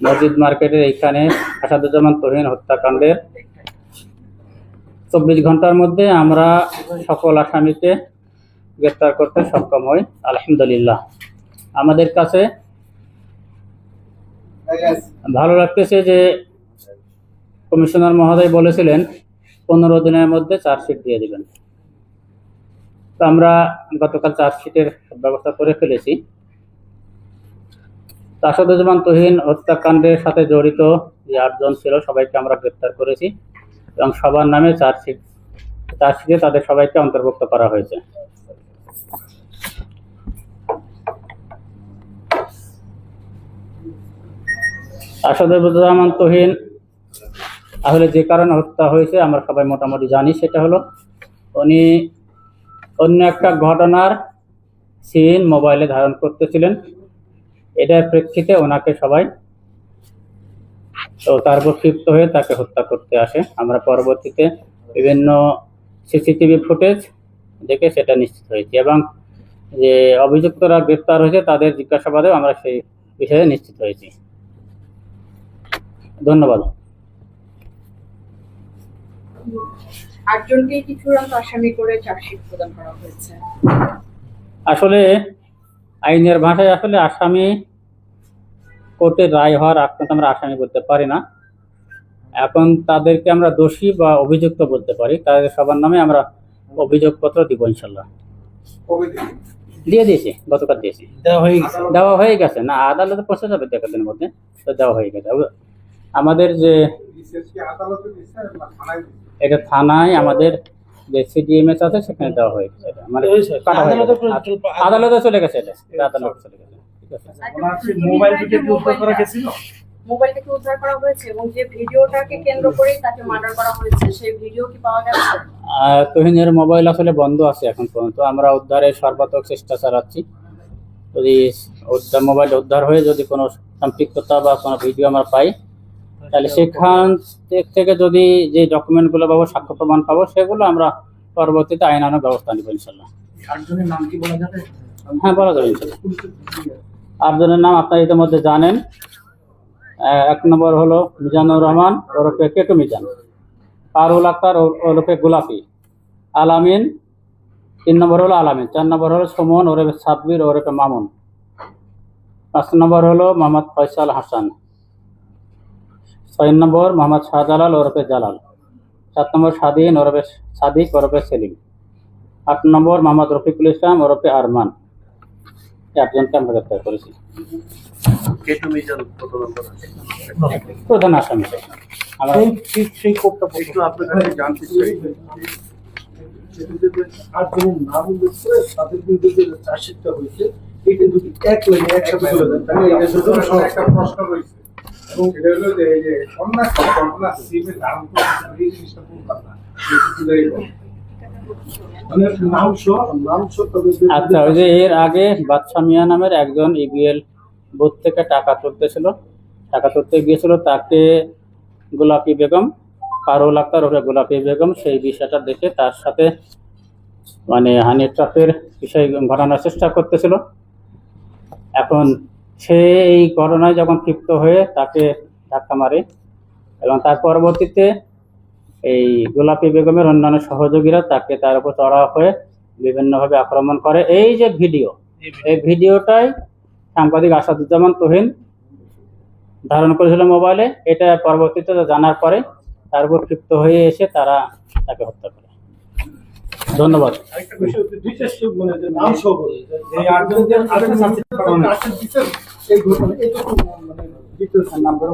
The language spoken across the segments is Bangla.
মসজিদ মার্কেটের এইখানে আসাদুজ্জামান তহিন হত্যাকাণ্ডের চব্বিশ ঘণ্টার মধ্যে আমরা সকল আসামিকে গ্রেপ্তার করতে সক্ষম হই, আলহামদুলিল্লাহ। আমাদের কাছে ভালো লাগতেছে যে কমিশনার মহোদয় বলেছিলেন, পনেরো দিনের মধ্যে চার্জশিট দিয়ে দিবেন। তো আমরা গতকাল চার্জশিটের ব্যবস্থা করে ফেলেছি। তাসাদুজ্জামান তহিন হত্যাকাণ্ডের সাথে জড়িত যে আটজন ছিল, সবাইকে আমরা গ্রেপ্তার করেছি এবং সবার নামে চার্জশিট, চার্জশিটে তাদের সবাইকে অন্তর্ভুক্ত করা হয়েছে। আসাদুজ্জামান তহিন আসলে যে কারণে হত্যা হয়েছে আমরা সবাই মোটামুটি জানি, সেটা হলো উনি অন্য একটা ঘটনার সিন মোবাইলে ধারণ করতেছিলেন। এটার প্রেক্ষিতে ওনাকে সবাই তো তারপর ক্ষিপ্ত হয়ে তাকে হত্যা করতে আসে। আমরা পরবর্তীতে বিভিন্ন সিসিটিভি ফুটেজ দেখে সেটা নিশ্চিত হয়েছি এবং যে অভিযুক্তরা গ্রেপ্তার হয়েছে তাদের জিজ্ঞাসাবাদেও আমরা সেই বিষয়ে নিশ্চিত হয়েছি। ধন্যবাদ। আটজনকেই কি চূড়ান্ত আসামি করে চার্জশিট প্রদান করা হয়েছে। আসলে আইনের ভাষায় আসলে আসামি কোর্টের রায় হওয়ার আগ পর্যন্ত আমরা আসামি বলতে পারি না। এখন তাদেরকে আমরা দোষী বা অভিযুক্ত বলতে পারি। তাদের সবার নামে আমরা অভিযোগপত্র দিব ইনশাল্লাহ দিয়ে দিয়েছি গতকাল দিয়েছি। দেওয়া হয়ে গেছে। দেওয়া হয়ে গেছে না আদালতে পৌঁছে যাবে দু দিনের মধ্যে তো দেওয়া হয়ে গেছে। আমাদের যে এটা থানায় আমাদের যে সিডিএমএস আছে সেখানে দেওয়া হয়ে গেছে। এটা। মানে আদালতে চলে- গেছে এটা। এটা আদালতে চলে গেছে। ঠিক আছে ওনার সেই মোবাইল উদ্ধার করা গেছিল মোবাইল থেকে উদ্ধার করা হয়েছে এবং যে ভিডিওটাকে কেন্দ্র করেই তাকে মার্ডার করা হয়েছে সেই ভিডিও কি পাওয়া গেছে? আর তহিনের মোবাইল আসলে বন্ধ আছে এখন পর্যন্ত। আমরা উদ্ধারের সর্বাত্মক চেষ্টা চালাচ্ছি। যদি মোবাইল উদ্ধার হয়ে যদি কোনো সম্পৃক্ততা বা কোনো ভিডিও আমরা পাই তাহলে সেখান থেকে যদি যে ডকুমেন্টগুলো পাবো সাক্ষ্য প্রমাণ পাবো সেগুলো আমরা পরবর্তীতে আইনানুগ ব্যবস্থা নিব ইনশাল্লাহ হ্যাঁ বলা যাবে ইনশাল্লাহ আটজনের নাম আপনারা ইতিমধ্যে জানেন। এক নম্বর হলো মিজানুর রহমান ওরফে কেটু মিজান? পারুল আক্তার ওরফে গোলাপি। আলামিন, তিন নম্বর হলো আলামিন, চার নম্বর হলো সুমন ওরফে সাব্বির ওরফে মামুন। পাঁচ নম্বর হলো মোহাম্মদ ফয়সাল হাসান। ছয় নম্বর মোহাম্মদ শাহজালাল ওরফে জালাল। সাত নম্বর স্বাধীন ওরফে সাদিক ওরফে সেলিম। আট নম্বর মোহাম্মদ রফিকুল ইসলাম ওরফে আরমান। আটজনকে আমরা গ্রেপ্তার করেছি। প্রধান আসামি। আমরা সেই সেই- সেই কোপটা একটু আপনার কাছে জানতে চাই। আটজনের নাম উল্লেখ করে তাদের বিরুদ্ধে যে চার্জশিটটা হয়েছে এটা যদি এক লাইনে একসাথে চলে যায় তাহলে এটা শুধু একটা প্রশ্ন রয়েছে। এবং সেটা হলো যে ঘটনা করে এই জিনিসটা আচ্ছা ওই যে এর আগে বাদশা মিয়া নামের একজন ইবিএল বুথ থেকে টাকা তুলতেছিল। টাকা তুলতে গিয়েছিল তাকে গোলাপি বেগম, পারুল আক্তার ওরে গোলাপি বেগম, সেই বিষয়টা দেখে তার সাথে মানে হানি ট্রাপের বিষয় ঘটানোর চেষ্টা করতেছিল। এখন সে এই ঘটনায় যখন ক্ষিপ্ত হয়ে তাকে ধাক্কা মারে এবং তার পরবর্তীতে এই গোলাপি বেগমের অন্যান্য সহযোগীরা তাকে তার উপর চড়াও হয়ে বিভিন্নভাবে আক্রমণ করে। এই যে ভিডিও এই ভিডিওটাই সাংবাদিক আসাদুজ্জামান তহিন ধারণ করেছিল মোবাইলে। এটা পরবর্তীতে জানার পরে তার উপর ক্ষিপ্ত হয়ে এসে তারা তাকে হত্যা করে। ধন্যবাদ। মানে নাম করা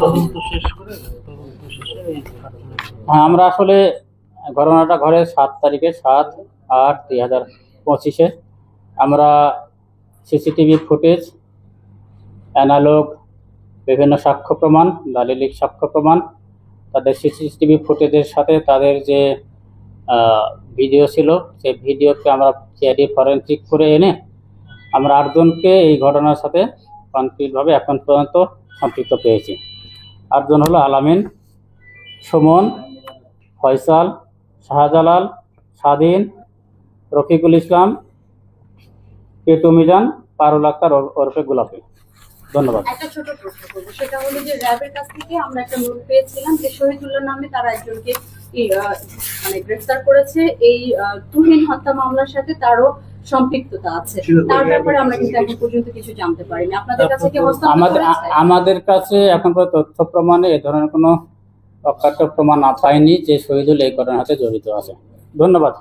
তদন্ত শেষ করে তদন্ত শেষে এই হ্যাঁ আমরা আসলে ঘটনাটা ঘরে সাত তারিখে সাত আট দুই হাজার পঁচিশে। আমরা সিসিটিভি ফুটেজ, অ্যানালগ, বিভিন্ন সাক্ষ্য প্রমাণ, দালিলিক সাক্ষ্য প্রমাণ, তাদের সিসিটিভি ফুটেজের সাথে তাদের যে ভিডিও ছিল, সেই ভিডিওকে আমরা সিআইডি ফরেন্সিক করে এনে আমরা আটজনকে এই ঘটনার সাথে কনক্রিটভাবে এখন পর্যন্ত সম্পৃক্ত পেয়েছি। আটজন হলো আলামিন, সুমন ফয়সাল শাহজালাল স্বাধীন রফিকুল ইসলাম পেটু মিজান পারুল আক্তার ওর- ওরফে গোলাপি। ধন্যবাদ। একটা ছোট প্রশ্ন করব। সেটা হলো যে র্যাবের কাছ থেকে আমরা একটা নোট পেয়েছিলাম যে শহীদুল্লাহ নামে তারা একজনকে আহ, মানে গ্রেফতার করেছে। এই আহ, তুহিন হত্যা মামলার সাথে তারও সম্পৃক্ততা আছে। তার ব্যাপারে আমরা কিন্তু এখন পর্যন্ত কিছু জানতে পারিনি। আপনাদের কাছে কি আমাদের আমাদের কাছে এখন তথ্য প্রমাণে এ ধরনের কোনো অকাট্য প্রমাণ না পাইনি যে শহীদুল এই ঘটনার সাথে জড়িত আছে। ধন্যবাদ।